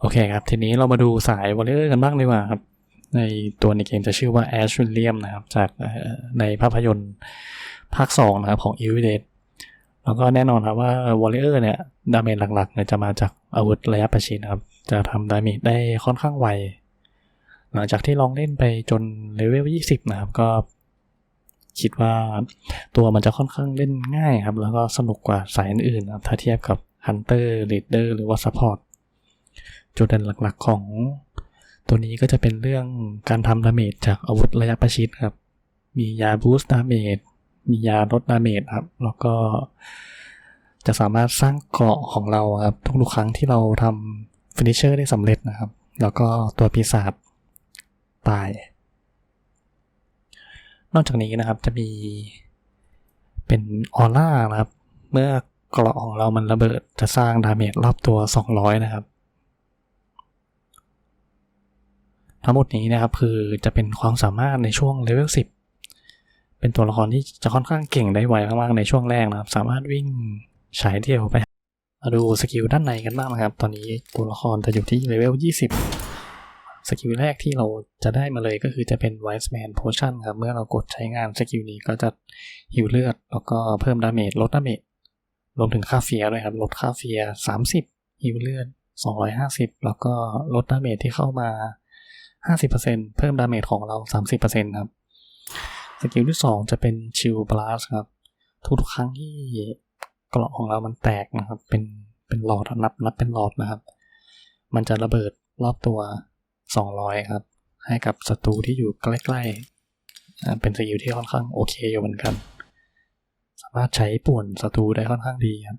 โอเคครับ ทีนี้เรามาดูสายวอลเลอร์กันบ้างดีกว่าครับ ในตัวในเกมจะชื่อว่า Ash William นะครับ จากในภาพยนตร์ภาค 2 นะครับ ของ Evil Dead แล้วก็แน่นอนครับว่าวอลเลอร์เนี่ย ดาเมจหลักๆเนี่ยจะมาจากอาวุธระยะประชิดครับ จะทำดาเมจได้ค่อนข้างไว หลังจากที่ลองเล่นไปจนเลเวล 20 นะครับ ก็คิดว่าตัวมันจะค่อนข้างเล่นง่ายครับ แล้วก็สนุกกว่าสายอื่นๆนะถ้าเทียบกับ Hunter Leader หรือว่า Support จุดเด่นหลักๆของตัวนี้ก็จะเป็นเรื่องการทำดาเมจจากอาวุธระยะประชิดครับ มียาบูสต์ดาเมจ มียาลดดาเมจครับ แล้วก็จะสามารถสร้างเกราะของเราครับ ทุกๆครั้งที่เราทำฟินิชเชอร์ได้สำเร็จนะครับ แล้วก็ตัวปีศาจตาย นอกจากนี้นะครับจะมีเป็นออร่านะครับ เมื่อเกราะของเรามันระเบิดจะสร้างดาเมจรอบตัว 200 นะครับ ทั้งหมดนี้นะครับคือจะเป็นความสามารถในช่วงเลเวล10เป็นตัวละครที่จะค่อนข้างเก่งได้ไวมากๆในช่วงแรกนะครับ สามารถวิ่งฉายเดียวไปมาดูสกิลด้านในกันบ้างนะครับ ตอนนี้ตัวละครจะอยู่ที่เลเวล20 สกิลแรกที่เราจะได้มาเลยก็คือจะเป็น Wise Man Potion ครับ เมื่อเรากดใช้งานสกิลนี้ก็จะฮิวเลือด แล้วก็เพิ่มดาเมจลดดาเมจรวมถึงค่าเฟียด้วยครับ ลดค่าเฟีย 30ฮิวเลือด 250 แล้วก็ลดดาเมจที่เข้ามา 50%เพิ่มดาเมจของเรา 30%ครับสกิลที่ 2 จะเป็นชิลบลัสครับ ทุกๆครั้งที่เกราะของเรามันแตกนะครับ เป็นเป็นหลอดนับนับเป็นหลอดนะครับ มันจะระเบิดรอบตัว 200 ครับ ให้กับศัตรูที่อยู่ใกล้ๆเป็นสกิลที่ค่อนข้างโอเคอยู่เหมือนกัน สามารถใช้ป่วนศัตรูได้ค่อนข้างดีครับ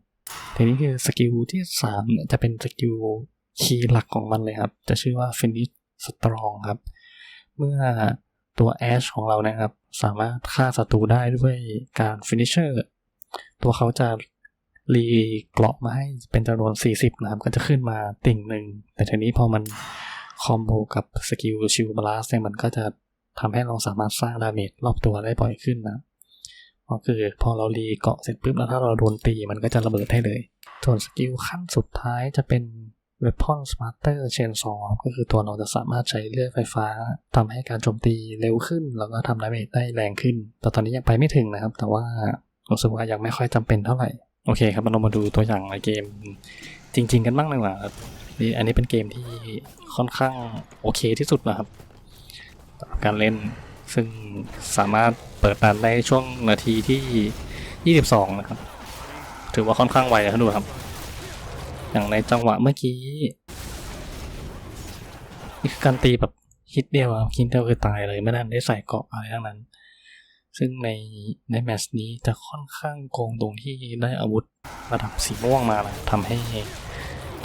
ทีนี้คือสกิลที่3เนี่ยจะเป็นสกิลคีย์หลักของมันเลยครับ จะชื่อว่า Finish Strong ครับ เมื่อตัวแอชของเรานะครับ สามารถฆ่าศัตรูได้ด้วยการ Finisher ตัวเขาจะรีเกราะมาให้เป็นจำนวน 40 นะครับ ก็จะขึ้นมาติ่งหนึ่ง แต่ทีนี้พอมันคอมโบกับสกิลชิลบลัสเนี่ยมันก็จะทำให้เราสามารถสร้างดาเมจรอบตัวได้บ่อยขึ้นนะครับก็คือพอเรารีเกาะเสร็จปุ๊บแล้วถ้าเราโดนตีมันก็จะระเบิดให้เลย ส่วนสกิลขั้นสุดท้ายจะเป็น Weapon Smarter Chainsaw ครับก็คือตัวเราจะสามารถใช้เลื่อยไฟฟ้าทำให้การโจมตีเร็วขึ้น แล้วก็ทำดาเมจได้แรงขึ้น แต่ตอนนี้ยังไปไม่ถึงนะครับ แต่ว่ารู้สึกว่ายังไม่ค่อยจำเป็นเท่าไหร่ โอเคครับเรามาดูตัวอย่างในเกมจริง ๆ กันบ้างดีกว่าครับนี่อันนี้เป็นเกมที่ค่อนข้างโอเคที่สุดนะครับการเล่นซึ่งสามารถเปิดดันได้ช่วงนาทีที่ 22 นะครับ ถือว่าค่อนข้างไวนะครับดูครับ อย่างในจังหวะเมื่อกี้ นี่คือการตีแบบฮิตเดียวครับฮิตเดียวคือตายเลยไม่ได้ได้ใส่เกาะอะไรทั้งนั้น ซึ่งในในแมตช์นี้จะค่อนข้างโกงตรงที่ได้อาวุธระดับสีม่วงมานะทำให้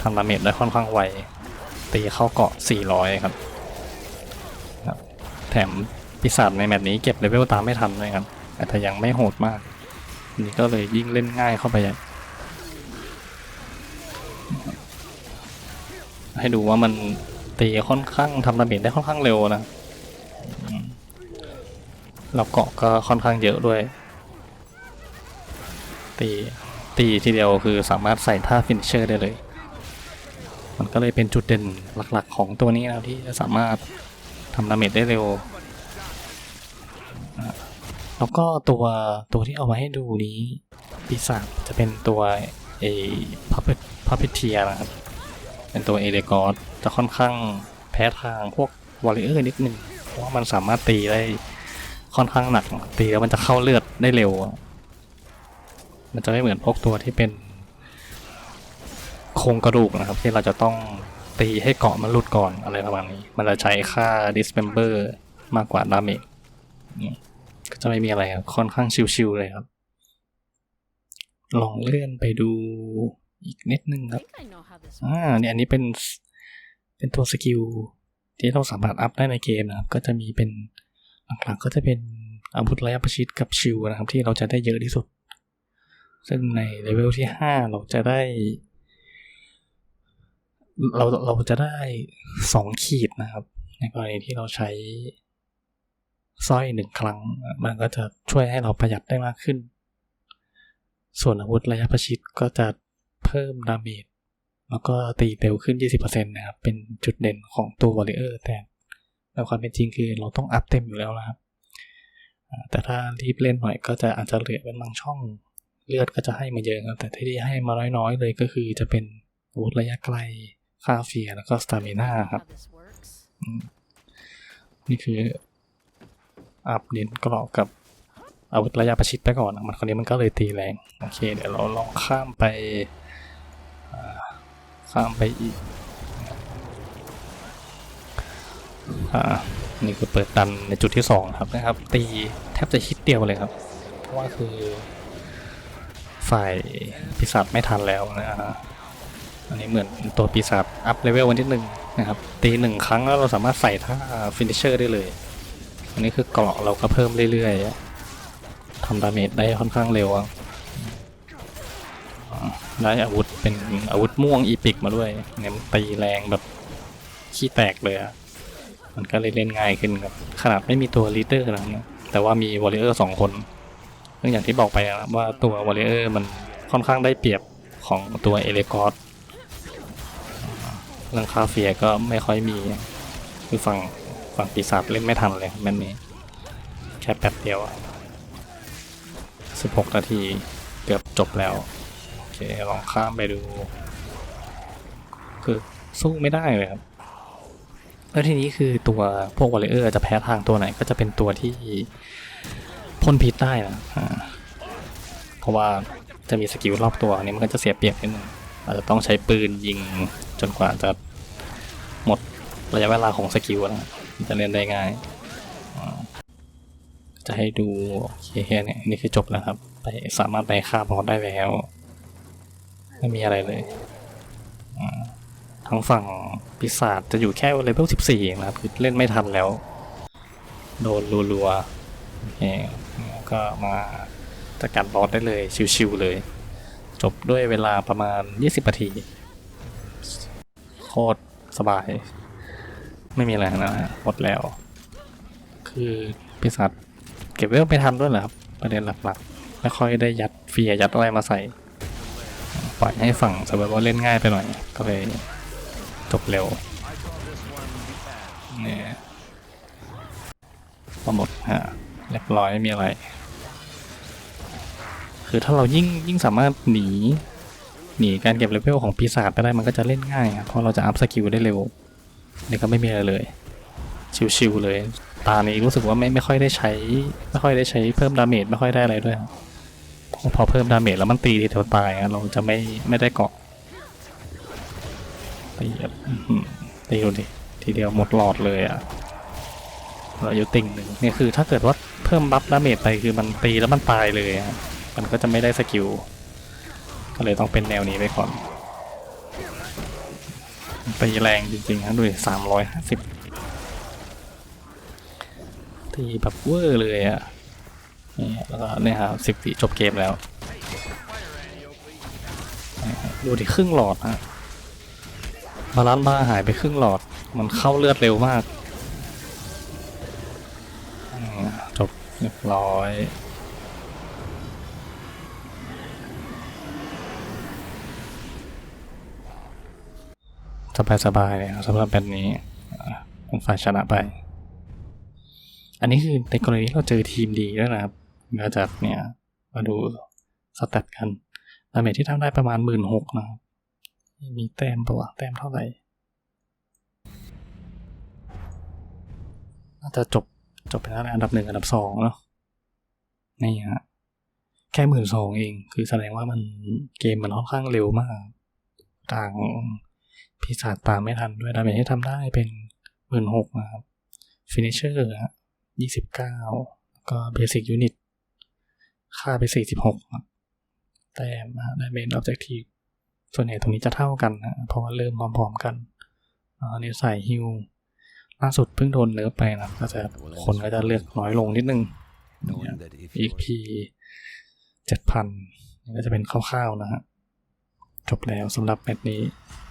ทำดาเมจได้ค่อนข้างไวตีเข้าเกาะ 400 ครับครับ แถมปีศาจในแมตช์นี้เก็บเลเวลตามไม่ทันเลยครับอาจจะยังไม่โหดมาก นี่ก็เลยยิ่งเล่นง่ายเข้าไปใหญ่ ให้ดูว่ามันตีค่อนข้างทำดาเมจได้ค่อนข้างเร็วนะอืมแล้วเกาะก็ค่อนข้างเยอะด้วย ตีตีทีเดียวคือสามารถใส่ท่าฟินิชเชอร์ได้เลย มันก็เลยเป็นจุดเด่นหลักๆของตัวนี้นะที่จะสามารถทำดาเมจได้เร็ว แล้วก็ตัวตัวที่เอามาให้ดูนี้ปีศาจจะเป็นตัวเอพัพเพพัพเพเทียนะครับ เป็นตัวเอเดกอร์จะค่อนข้างแพ้ทางพวกวอลเลเยอร์นิดนึงเพราะว่ามันสามารถตีได้ค่อนข้างหนักตีแล้วมันจะเข้าเลือดได้เร็ว มันจะไม่เหมือนพวกตัวที่เป็นโครงกระดูกนะครับ ที่เราจะต้องตีให้เกาะมันหลุดก่อนอะไรประมาณนี้ มันจะใช้ค่า dismember มากกว่าดาเมจก็จะไม่มีอะไรครับค่อนข้างชิวๆเลยครับ ลองเลื่อนไปดู อีกนิดนึงครับ I know how this อ่า เนี่ยอันนี้เป็น เป็นตัวสกิลที่เราสามารถอัพได้ในเกมนะครับ ก็จะมีเป็นหลักๆก็จะเป็นอาวุธระยะประชิดกับชิลนะครับ ที่เราจะได้เยอะที่สุด ซึ่งในเลเวลที่ห้าเราจะได้ เราเราจะได้สองขีดนะครับ ในกรณีที่เราใช้สร้อยหนึ่งครั้ง มันก็จะช่วยให้เราประหยัดได้มากขึ้น ส่วนอาวุธระยะประชิดก็จะ เพิ่มดาเมจแล้วก็ตีเร็วขึ้น 20%นะครับ เป็นจุดเด่นของตัววอลเลอร์แต่ในความเป็นจริงคือเราต้องอัพเต็มอยู่แล้วนะครับ แต่ถ้ารีบเล่นหน่อยก็จะอาจจะเหลือเป็นบางช่องเลือดก็จะให้มาเยอะครับแต่ที่ให้มาน้อยๆเลยก็คือจะเป็นอาวุธระยะไกลค่าเฟียแล้วก็สตามิน่าครับ นี่คือ อัพเน้นกรอบกับอาวุธระยะประชิดไปก่อนนะมันคนนี้มันก็เลยตีแรง โอเค เดี๋ยวเราลองข้ามไป ข้ามไปอีกอ่านี่คือเปิดดันในจุดที่สองครับนะครับ ตีแทบจะฮิตเดียวเลยครับ เพราะว่าคือ ฝ่ายปีศาจไม่ทันแล้วนะฮะอันนี้เหมือนตัวปีศาจอัพเลเวลวันที่หนึ่งนะครับ ตีหนึ่งครั้งแล้วเราสามารถใส่ท่าฟินิชเชอร์ได้เลย อันนี้คือเกราะเราก็เพิ่มเรื่อยๆทำดาเมจได้ค่อนข้างเร็วอะอ่า ได้อาวุธเป็นอาวุธม่วงอีพิกมาด้วยเนี่ยมันตีแรงแบบขี้แตกเลยอะมันก็เลยเล่นง่ายขึ้นครับขนาดไม่มีตัวลีเดอร์นะเนี่ยแต่ว่ามีวอลเลเยอร์สองคนซึ่งอย่างที่บอกไปว่าตัววอลเลเยอร์มันค่อนข้างได้เปรียบของตัวเอเลกอสเรื่องคาเฟียก็ไม่ค่อยมีคือฝั่งฝั่งปีศาจเล่นไม่ทันเลยแมนนี้แค่แป๊บเดียวอะ16 นาทีเกือบจบแล้ว เคลองข้ามไปดู คือสู้ไม่ได้เลยครับ แล้วทีนี้คือตัวพวกวอลเลเยอร์จะแพ้ทางตัวไหนก็จะเป็นตัวที่พ่นพิษได้นะเพราะว่าจะมีสกิลรอบตัวอันนี้มันก็จะเสียเปรียบนิดนึงอาจจะต้องใช้ปืนยิงจนกว่าจะหมดระยะเวลาของสกิลนะจะเล่นได้ง่าย จะให้ดูโอเคเนี่ยนี่คือจบแล้วครับ ไปสามารถไปฆ่าบอสได้แล้ว ไม่มีอะไรเลยอ่าทั้งฝั่งปีศาจจะอยู่แค่เลเวล14เองนะครับคือเล่นไม่ทันแล้ว โดนรัวๆโอเคแล้วก็มาจัดการบอสได้เลยชิวๆเลย จบด้วยเวลาประมาณ 20นาทีโคตรสบาย ไม่มีอะไรนะหมดแล้ว คือปีศาจเก็บเวลไม่ทันด้วยเหรอครับ ประเด็นหลักๆ ไม่ค่อยได้ยัดเฟียยัดอะไรมาใส่ ปล่อยให้ฝั่งสบายว่าเล่นง่ายไปหน่อย ก็เลยจบเร็วเนี่ยก็หมดฮะเรียบร้อยไม่มีอะไร คือถ้าเรายิ่งยิ่งสามารถหนีหนีการเก็บเลเวลของปีศาจไปได้มันก็จะเล่นง่ายครับเพราะเราจะอัพสกิลได้เร็วนี่ก็ไม่มีอะไรเลย ชิวๆเลย ตานี้รู้สึกว่าไม่ไม่ค่อยได้ใช้ ไม่ค่อยได้ใช้เพิ่มดาเมจไม่ค่อยได้อะไรด้วยครับ พอเพิ่มดาเมจแล้วมันตีทีเดียวตายเราจะไม่ไม่ได้เกาะตีแบบอื้อหือตีดูดิทีเดียวหมดหลอดเลยอะเราอยู่ติ่งหนึ่งเนี่ยคือถ้าเกิดว่าเพิ่มบัฟดาเมจไปคือมันตีแล้วมันตายเลยอะมันก็จะไม่ได้สกิลก็เลยต้องเป็นแนวนี้ไปก่อนตีแรงจริงๆนะดูสามร้อยห้าสิบตีแบบเวอร์เลยอะ่ะ นี่แล้วก็เนี่ยครับสิบวิจบเกมแล้วดูดิครึ่งหลอดฮะบาลานซ์บ้าหายไปครึ่งหลอด มันเข้าเลือดเร็วมาก จบเรียบร้อยสบายสบายเลยสำหรับแบบนี้อ่าเป็นฝ่ายชนะไป อันนี้คือในกรณีเราเจอทีมดีด้วยนะครับ ก็จะเนี่ยมาดูสแตทกันดาเมจที่ทำได้ประมาณหมื่นหกนะมีแต้มปะวะแต้มเท่าไหร่น่าจะจบจบไปแล้วนอันดับหนึ่งอันดับสองเนาะนี่ฮะแค่หมื่นสองเอง คือแสดงว่ามันเกมมันค่อนข้างเร็วมาก ต่างปีศาจตามไม่ทันด้วยดาเมจที่ทำได้เป็นหมื่นหกนะครับฟินิชเชอร์ฮะยี่สิบเก้าก็เบสิ c ยูนิต ค่าไปสี่สิบหกแต้มดาเมจออบเจกทีส่วนใหญ่ตรงนี้จะเท่ากันนะเพราะว่าเริ่มพร้อมๆกันอันนี้ใส่ฮิวล่าสุดเพิ่งโดนเนิร์ฟไปนะก็จะคนก็จะเลือกน้อยลงนิดนึง knowing that if อี you กพีเจ็ดพันนี่ก็จะเป็นคร่าวๆนะฮะจบแล้วสำหรับแมตช์นี้ are